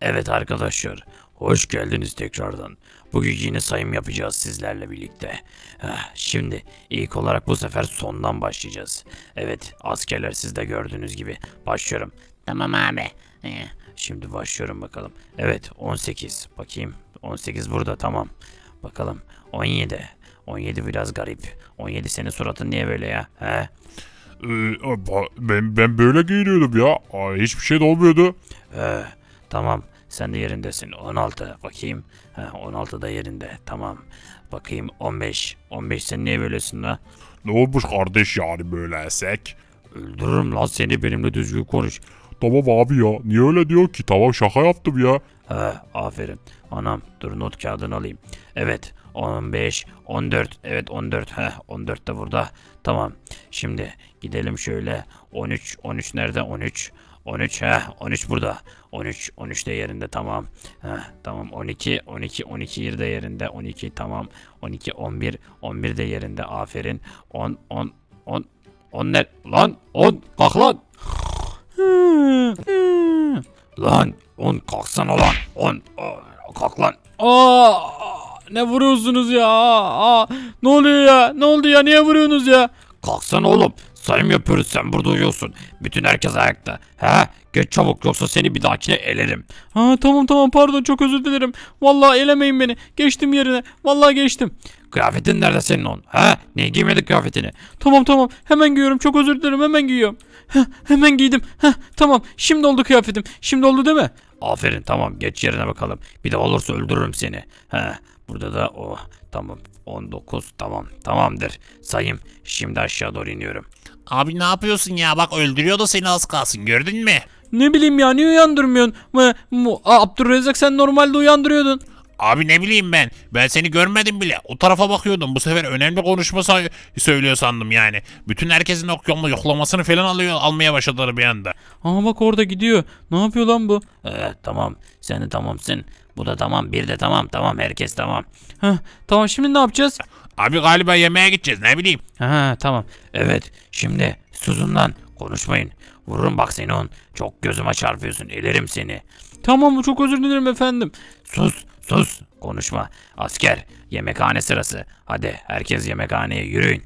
Evet arkadaşlar, hoş geldiniz tekrardan. Bugün yine sayım yapacağız sizlerle birlikte. Heh, Şimdi ilk olarak bu sefer sondan başlayacağız. Evet, askerler siz de gördüğünüz gibi. Başlıyorum. Tamam abi. Eh, Şimdi başlıyorum bakalım. Evet, 18. Bakayım. 18 burada, tamam. Bakalım. 17. 17 biraz garip. 17 senin suratın niye böyle ya? He? Ee, ba- ben, ben böyle giyiniyordum ya. Aa, hiçbir şey de olmuyordu. Ee, tamam sen de yerindesin. 16 bakayım. Ha, 16 da yerinde. Tamam. Bakayım. 15 15 sen niye böylesin la? Ne olmuş kardeş yani böyle sek? öldürürüm lan seni. Benimle düzgün konuş. Tamam abi ya. Niye öyle diyor ki? Tamam şaka yaptım ya. ha, aferin. Anam dur not kağıdını alayım. Evet 15 14 evet 14 heh 14 de burada. Tamam. Şimdi gidelim şöyle. 13 13 nerede? 13 13 ha 13 burada 13 13 de yerinde tamam ha tamam 12 12 12 yeri de yerinde 12 tamam 12 11 11 de yerinde aferin 10 10 10 10 ne lan 10 kalk lan lan 10 kalksana lan 10 kalk lan Aa, ne vuruyorsunuz ya? Aa, ne oluyor ya? Ne oldu ya? Niye vuruyorsunuz ya? Kalksana oğlum. Sayım yapıyoruz sen burada uyuyorsun. Bütün herkes ayakta. He? Geç çabuk yoksa seni bir dahakine elerim. Ha tamam tamam pardon çok özür dilerim. Vallahi elemeyin beni. Geçtim yerine. Vallahi geçtim. Kıyafetin nerede senin on? He? Niye giymedin kıyafetini? Tamam tamam hemen giyiyorum. Çok özür dilerim hemen giyiyorum. Heh, hemen giydim. Heh, tamam şimdi oldu kıyafetim. Şimdi oldu değil mi? Aferin tamam geç yerine bakalım. Bir de olursa öldürürüm seni. He? Burada da o. Tamam 19 tamam tamamdır. Sayım şimdi aşağı doğru iniyorum. Abi ne yapıyorsun ya? Bak öldürüyor da seni az kalsın gördün mü? Ne bileyim ya niye uyandırmıyorsun? Mı, Aa, Abdurrezzak sen normalde uyandırıyordun. Abi ne bileyim ben. Ben seni görmedim bile. O tarafa bakıyordum. Bu sefer önemli konuşma say- söylüyor sandım yani. Bütün herkesin okyanla yoklamasını falan alıyor almaya başladılar bir anda. Aa bak orada gidiyor. Ne yapıyor lan bu? Ee, tamam sen de tamamsın. Bu da tamam bir de tamam tamam herkes tamam. Heh, tamam şimdi ne yapacağız? Abi galiba yemeğe gideceğiz ne bileyim. Ha tamam. Evet şimdi susun lan konuşmayın. Vururum bak seni on. Çok gözüme çarpıyorsun elerim seni. Tamam çok özür dilerim efendim. Sus sus konuşma. Asker yemekhane sırası. Hadi herkes yemekhaneye yürüyün.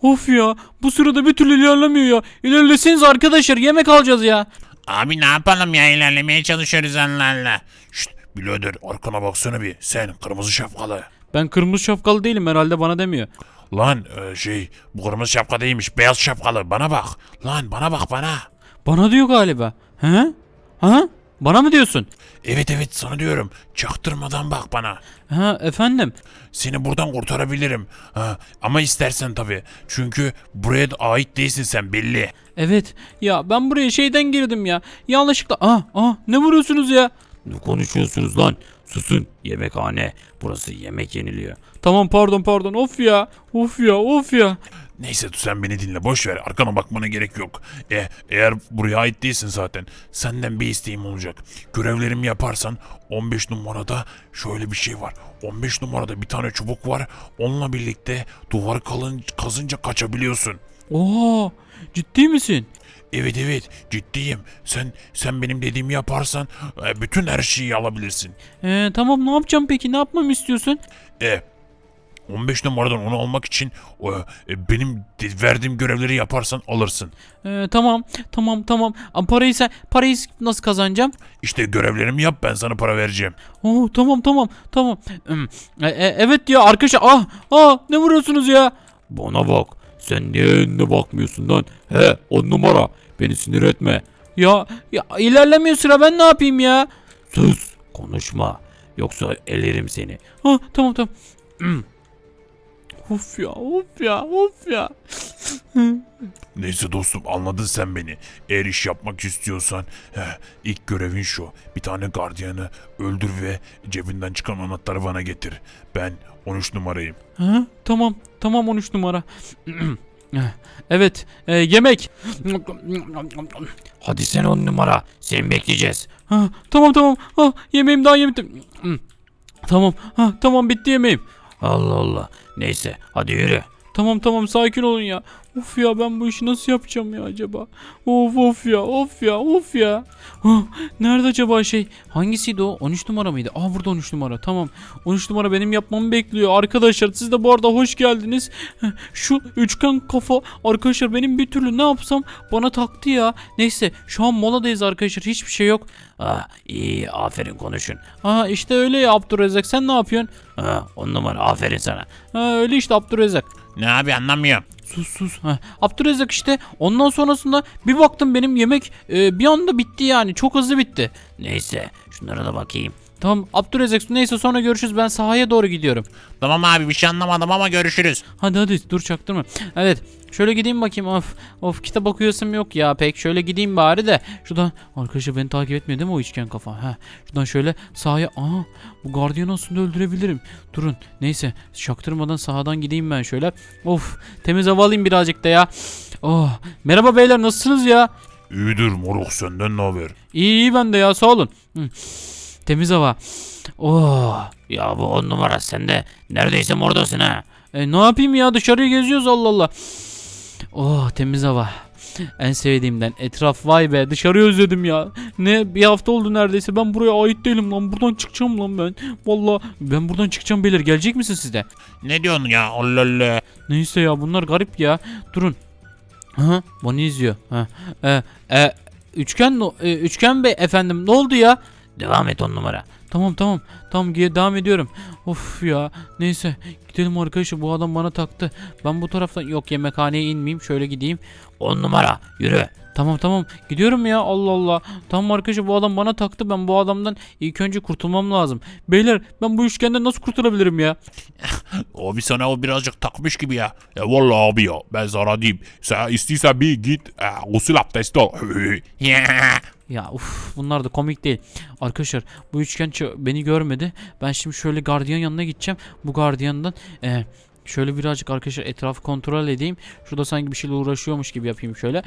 Of ya bu sırada bir türlü ilerlemiyor ya. İlerleseniz arkadaşlar yemek alacağız ya. Abi ne yapalım ya ilerlemeye çalışıyoruz onlarla. Şşt birader arkana baksana bir. Sen kırmızı şapkalı. Ben kırmızı şapkalı değilim herhalde bana demiyor. Lan e, şey bu kırmızı şapka değilmiş beyaz şapkalı bana bak. Lan bana bak bana. Bana diyor galiba. He? Ha? Bana mı diyorsun? Evet evet sana diyorum. Çaktırmadan bak bana. Ha efendim. Seni buradan kurtarabilirim. Ha, ama istersen tabii. Çünkü buraya da ait değilsin sen belli. Evet ya ben buraya şeyden girdim ya. Yanlışlıkla. Ah ah ne vuruyorsunuz ya? Ne konuşuyorsunuz lan? Susun yemekhane. Burası yemek yeniliyor. Tamam pardon pardon of ya. Of ya of ya. Neyse sen beni dinle boş ver. Arkana bakmana gerek yok. E, eğer buraya ait değilsin zaten. Senden bir isteğim olacak. Görevlerimi yaparsan 15 numarada şöyle bir şey var. 15 numarada bir tane çubuk var. Onunla birlikte duvar kalın, kazınca kaçabiliyorsun. Oo ciddi misin? Evet evet ciddiyim. Sen sen benim dediğimi yaparsan e, bütün her şeyi alabilirsin. Ee, tamam ne yapacağım peki ne yapmamı istiyorsun? E 15 numaradan onu almak için o, e, benim de- verdiğim görevleri yaparsan alırsın. Ee, tamam tamam tamam. Ama parayı sen parayı nasıl kazanacağım? İşte görevlerimi yap ben sana para vereceğim. Oo tamam tamam tamam. Hmm, e- e- evet ya arkadaşlar ah ah ne vuruyorsunuz ya? Bana bak. Sen niye önüne bakmıyorsun lan? He on numara. Beni sinir etme. Ya ya ilerlemiyor sıra ben ne yapayım ya? Sus. Konuşma. Yoksa elerim seni. Ah tamam tamam. Of ya of ya of ya. Neyse dostum anladın sen beni. Eğer iş yapmak istiyorsan heh, ilk görevin şu. Bir tane gardiyanı öldür ve cebinden çıkan anahtarı bana getir. Ben 13 numarayım. Ha, tamam tamam 13 numara. evet e, yemek. Hadi sen on numara. Seni bekleyeceğiz. Ha, tamam tamam ah, yemeğim daha yemedim. Hmm. Tamam ha, tamam bitti yemeğim. Allah Allah. Neyse hadi yürü. Tamam tamam sakin olun ya. Of ya ben bu işi nasıl yapacağım ya acaba? Of of ya of ya of ya. Nerede acaba şey? Hangisiydi o? 13 numara mıydı? Aa burada 13 numara. Tamam. 13 numara benim yapmamı bekliyor. Arkadaşlar siz de bu arada hoş geldiniz. Şu üçgen kafa arkadaşlar benim bir türlü ne yapsam bana taktı ya. Neyse şu an moladayız arkadaşlar. Hiçbir şey yok. Ah iyi aferin konuşun. Aa işte öyle ya Abdurrezzak sen ne yapıyorsun? Ha, on numara aferin sana. Ha öyle işte Abdurrezzak. Ne abi anlamıyorum. Sus sus. Ha. Abdurrezzak işte ondan sonrasında bir baktım benim yemek e, bir anda bitti yani. Çok hızlı bitti. Neyse şunlara da bakayım. Tamam Abdurrezzak neyse sonra görüşürüz. Ben sahaya doğru gidiyorum. Tamam abi bir şey anlamadım ama görüşürüz. Hadi hadi dur çaktırma. Evet şöyle gideyim bakayım. Of of kitap okuyasım yok ya pek. Şöyle gideyim bari de. Şuradan arkadaşlar beni takip etmiyor değil mi o üçgen kafa? Ha. Şuradan şöyle sahaya. Aha bu gardiyanı aslında öldürebilirim. Durun neyse çaktırmadan sahadan gideyim ben şöyle. Of temiz hava alayım birazcık da ya. Oh merhaba beyler nasılsınız ya? İyidir moruk senden ne haber? İyi iyi ben de ya sağ olun. Hı. Temiz hava. Oh. Ya bu on numara sen de neredeyse oradasın ha. E, ne yapayım ya dışarıya geziyoruz Allah Allah. Oh temiz hava. En sevdiğimden etraf vay be dışarıyı özledim ya. Ne bir hafta oldu neredeyse ben buraya ait değilim lan buradan çıkacağım lan ben. Valla ben buradan çıkacağım beyler gelecek misin siz de? Ne diyorsun ya Allah Allah. Neyse ya bunlar garip ya. Durun. Ha bana izliyor. Ha. E, e, üçgen e, üçgen bey efendim ne oldu ya? Devam et on numara. Tamam tamam. Tamam devam ediyorum. Of ya. Neyse. Gidelim arkadaşlar. Bu adam bana taktı. Ben bu taraftan yok yemekhaneye inmeyeyim. Şöyle gideyim. On numara yürü. Tamam tamam. Gidiyorum ya. Allah Allah. Tamam arkadaşlar bu adam bana taktı. Ben bu adamdan ilk önce kurtulmam lazım. Beyler ben bu üçgenden nasıl kurtulabilirim ya? Abi sana o birazcık takmış gibi ya. Ya vallahi abi ya ben sana diyeyim. Sen istiyorsan bir git e, gusül abdesti al. Ya uf bunlar da komik değil. Arkadaşlar bu üçgen beni görmedi. Ben şimdi şöyle gardiyan yanına gideceğim. Bu gardiyandan e, şöyle birazcık arkadaşlar etrafı kontrol edeyim. Şurada sanki bir şeyle uğraşıyormuş gibi yapayım şöyle.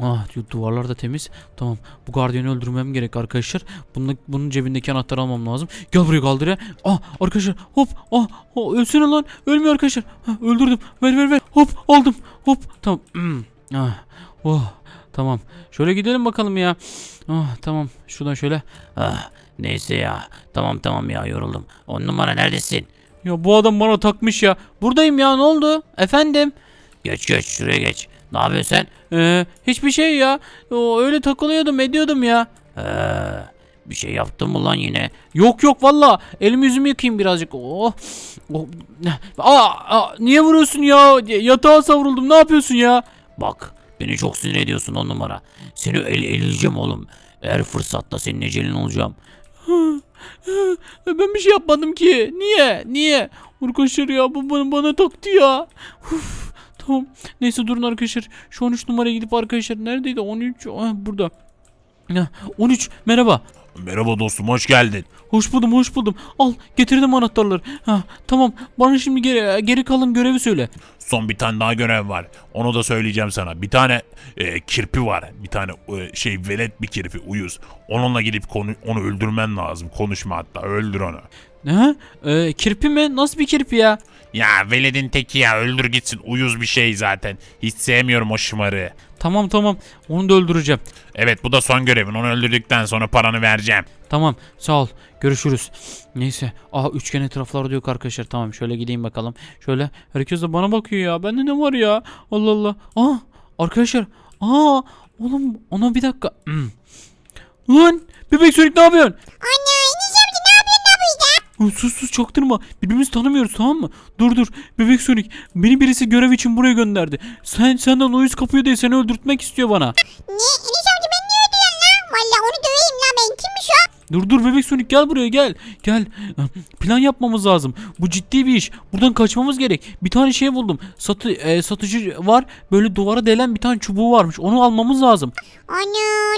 Ah du- duvarlar da temiz. Tamam bu gardiyanı öldürmem gerek arkadaşlar. Bunun, bunun cebindeki anahtarı almam lazım. Gel buraya kaldır ya. Ah arkadaşlar hop ah, ah ölsene lan. Ölmüyor arkadaşlar. Ha, öldürdüm. Ver ver ver. Hop aldım. Hop tamam. Ah, oh tamam. Şöyle gidelim bakalım ya. Ah tamam. Şuradan şöyle. Ah, neyse ya. Tamam tamam ya yoruldum. On numara neredesin? Ya bu adam bana takmış ya. Buradayım ya ne oldu? Efendim? Geç geç şuraya geç. Ne yapıyorsun sen? Ee, hiçbir şey ya. O, öyle takılıyordum ediyordum ya. Ee, bir şey yaptın mı lan yine? Yok yok valla. Elimi yüzümü yıkayayım birazcık. Oh. oh. Aa, aa, niye vuruyorsun ya? Yatağa savruldum. Ne yapıyorsun ya? Bak beni çok sinir ediyorsun on numara. Seni el eleyeceğim oğlum. Eğer fırsatta senin ecelin olacağım. Ben bir şey yapmadım ki. Niye? Niye? Arkadaşlar ya bu bana, bana taktı ya. Uf, tamam. Neyse durun arkadaşlar. Şu 13 numaraya gidip arkadaşlar neredeydi? 13. Ah, burada. Heh, 13 merhaba. Merhaba dostum hoş geldin. Hoş buldum hoş buldum. Al getirdim anahtarları. Ha, tamam bana şimdi geri, geri kalan görevi söyle. Son bir tane daha görev var. Onu da söyleyeceğim sana. Bir tane e, kirpi var. Bir tane e, şey velet bir kirpi uyuz. Onunla gidip konu, onu öldürmen lazım. Konuşma hatta öldür onu. Ne? Ee, kirpi mi? Nasıl bir kirpi ya? Ya veledin teki ya öldür gitsin. Uyuz bir şey zaten. Hiç sevmiyorum o şımarığı. Tamam tamam onu da öldüreceğim. Evet bu da son görevin. Onu öldürdükten sonra paranı vereceğim. Tamam sağ ol. Görüşürüz. Neyse. Aa üçgen etraflarda yok arkadaşlar. Tamam şöyle gideyim bakalım. Şöyle herkes de bana bakıyor ya. Bende ne var ya? Allah Allah. Aa arkadaşlar. Aa oğlum ona bir dakika. Hmm. Lan bebek sönük ne yapıyorsun? Ana Enes amca ne yapıyorsun ne burada? Aa, Sus sus çaktırma. Birbirimizi tanımıyoruz tamam mı? Dur dur. Bebek Sonic beni birisi görev için buraya gönderdi. Sen senden uyuz kapıyor diye seni öldürtmek istiyor bana. Ne Enes amca ben niye ödüyorsun lan? Valla onu döveyim lan ben kimmiş o? Dur dur bebek Sonic gel buraya gel. Gel. Plan yapmamız lazım. Bu ciddi bir iş. Buradan kaçmamız gerek. Bir tane şey buldum. Satı e, satıcı var. Böyle duvara delen bir tane çubuğu varmış. Onu almamız lazım. Ana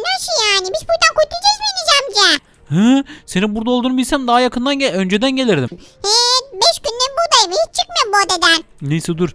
nasıl yani biz buradan kurtulacağız mı Enes amca? Hı? Senin burada olduğunu bilsem daha yakından gel önceden gelirdim. He beş gündür buradayım hiç çıkmıyorum bu odadan. Neyse dur.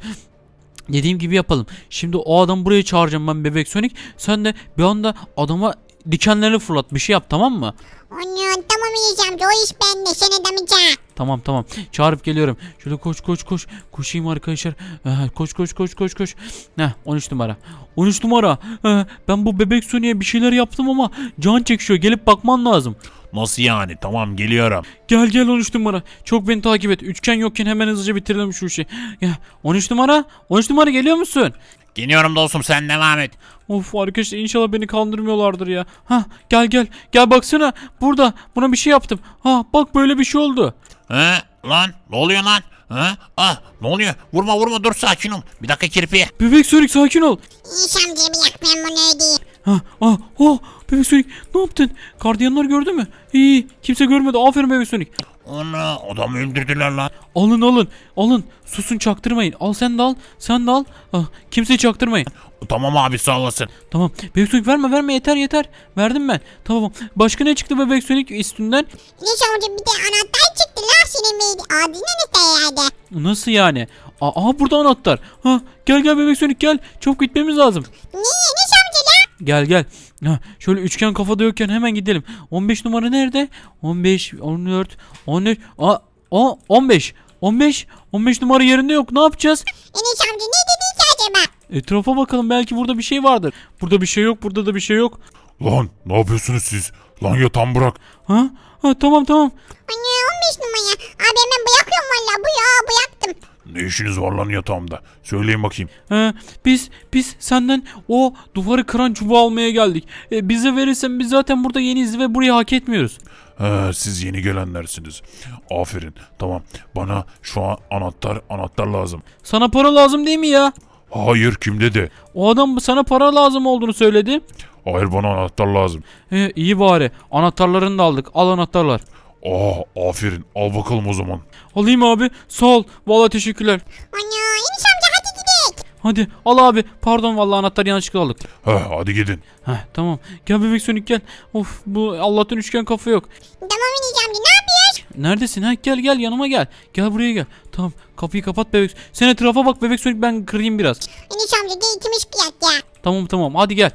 Dediğim gibi yapalım. Şimdi o adam buraya çağıracağım ben bebek Sonic. Sen de bir anda adama dikenlerini fırlat bir şey yap tamam mı? Ana tamam amca o iş bende sen edemeyeceksin. Tamam tamam. Çağırıp geliyorum. Şöyle koş koş koş. Koşayım arkadaşlar. Ee, koş koş koş koş koş. Heh 13 numara. 13 numara. Ee, ben bu bebek Sony'e bir şeyler yaptım ama can çekişiyor. Gelip bakman lazım. Nasıl yani? Tamam geliyorum. Gel gel 13 numara. Çok beni takip et. Üçgen yokken hemen hızlıca bitirelim şu işi. Ya 13 numara. 13 numara geliyor musun? Geliyorum dostum sen devam et. Of arkadaşlar inşallah beni kandırmıyorlardır ya. Ha gel gel. Gel baksana. Burada. Buna bir şey yaptım. Ha bak böyle bir şey oldu. He? Lan ne oluyor lan? He? Ah ne oluyor? Vurma vurma dur sakin ol. Bir dakika kirpi. Bebek Sonic sakin ol. Enes amca bir yak ben bunu ödeyeyim. Ha, ah, oh, Bebek Sonic ne yaptın? Gardiyanlar gördü mü? İyi, kimse görmedi. Aferin Bebek Sonic. Ana adamı öldürdüler lan. Alın alın, alın. Susun çaktırmayın. Al sen de al, sen de al. Ah, kimseyi çaktırmayın. Tamam abi sağ olasın. Tamam. Bebek Sonic verme verme yeter yeter. Verdim ben. Tamam. Başka ne çıktı Bebek Sonic üstünden? Enes amca bir de anahtar çıktı la senin bir adın Enes herhalde. Nasıl yani? Aa, aha burada anahtar. Ha, gel gel Bebek Sonic gel. Çabuk gitmemiz lazım. Niye? Gel gel. Ha, şöyle üçgen kafada yokken hemen gidelim. 15 numara nerede? 15, 14, 13, aa, aa 15. 15, 15 numara yerinde yok. Ne yapacağız? Enes amca ne dedin ki acaba? Etrafa bakalım belki burada bir şey vardır. Burada bir şey yok, burada da bir şey yok. Lan ne yapıyorsunuz siz? Lan yatağımı bırak. Ha? Ha tamam tamam. Anne 15 numara. Abi hemen bırakıyorum valla bu ya bıraktım. Ne işiniz var lan yatağımda? Söyleyin bakayım. Ee, biz biz senden o duvarı kıran çubuğu almaya geldik. Ee, bize verirsen biz zaten burada yeniyiz ve burayı hak etmiyoruz. He, siz yeni gelenlersiniz. Aferin. Tamam. Bana şu an anahtar anahtar lazım. Sana para lazım değil mi ya? Hayır kim dedi? O adam sana para lazım olduğunu söyledi. Hayır bana anahtar lazım. Ee, iyi bari. Anahtarlarını da aldık. Al anahtarlar. Aa aferin. Al bakalım o zaman. Alayım abi. Sağ ol. Vallahi teşekkürler. Anne Enes amca hadi gidelim. Hadi al abi. Pardon vallahi anahtarı yanlışlıkla aldık. He hadi gidin. Heh tamam. Gel bebek sönük gel. Of bu Allah'tan üçgen kafa yok. Tamam Enes amca ne yapıyoruz? Neredesin? Ha gel gel yanıma gel. Gel buraya gel. Tamam kapıyı kapat bebek. Sen etrafa bak bebek sönük ben kırayım biraz. Enes amca gel ikimiz ya. Tamam tamam hadi gel.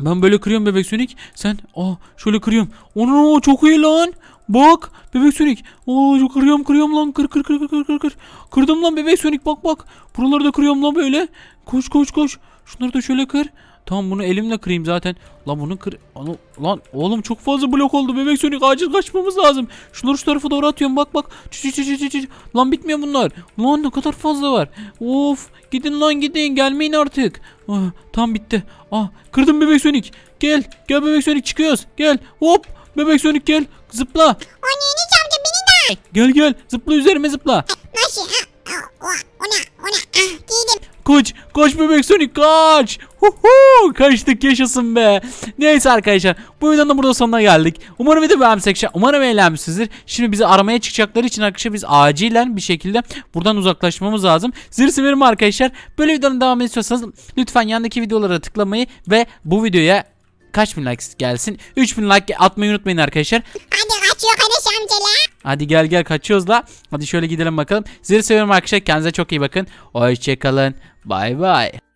Ben böyle kırıyorum bebek sönük. Sen aa şöyle kırıyorum. Onu çok iyi lan. Bak bebek sönük. Oo kırıyorum kırıyorum lan. Kır kır kır kır kır kır kır. Kırdım lan bebek sönük bak bak. Buraları da kırıyorum lan böyle. Koş koş koş. Şunları da şöyle kır. Tamam bunu elimle kırayım zaten. Lan bunu kır. Lan, lan oğlum çok fazla blok oldu bebek sönük acil kaçmamız lazım. Şunları şu tarafa doğru atıyorum bak bak. Çı çı çı çı. Lan bitmiyor bunlar. Lan ne kadar fazla var. Of gidin lan gidin gelmeyin artık. Ah, tam bitti. Ah kırdım bebek sönük. Gel gel bebek sönük çıkıyoruz. Gel hop bebek sönük gel. Zıpla. Anne Enes amca beni de. Gel gel zıpla üzerime zıpla. Nasıl? Ha, ha, o, ona ona ah giydim. Koş koş bebek Sonic kaç. Huhu, kaçtık yaşasın be. Neyse arkadaşlar bu videonun da burada sonuna geldik. Umarım video beğenmişsiniz. Umarım eğlenmişsinizdir. Şimdi bizi aramaya çıkacakları için arkadaşlar biz acilen bir şekilde buradan uzaklaşmamız lazım. Zır severim arkadaşlar. Böyle videonun devamını istiyorsanız lütfen yandaki videolara tıklamayı ve bu videoya kaç bin like gelsin? 3000 like atmayı unutmayın arkadaşlar. Hadi kaçıyor Enes amca la. Hadi gel gel kaçıyoruz la. Hadi şöyle gidelim bakalım. Sizleri seviyorum arkadaşlar. Kendinize çok iyi bakın. Hoşçakalın. Bay bay.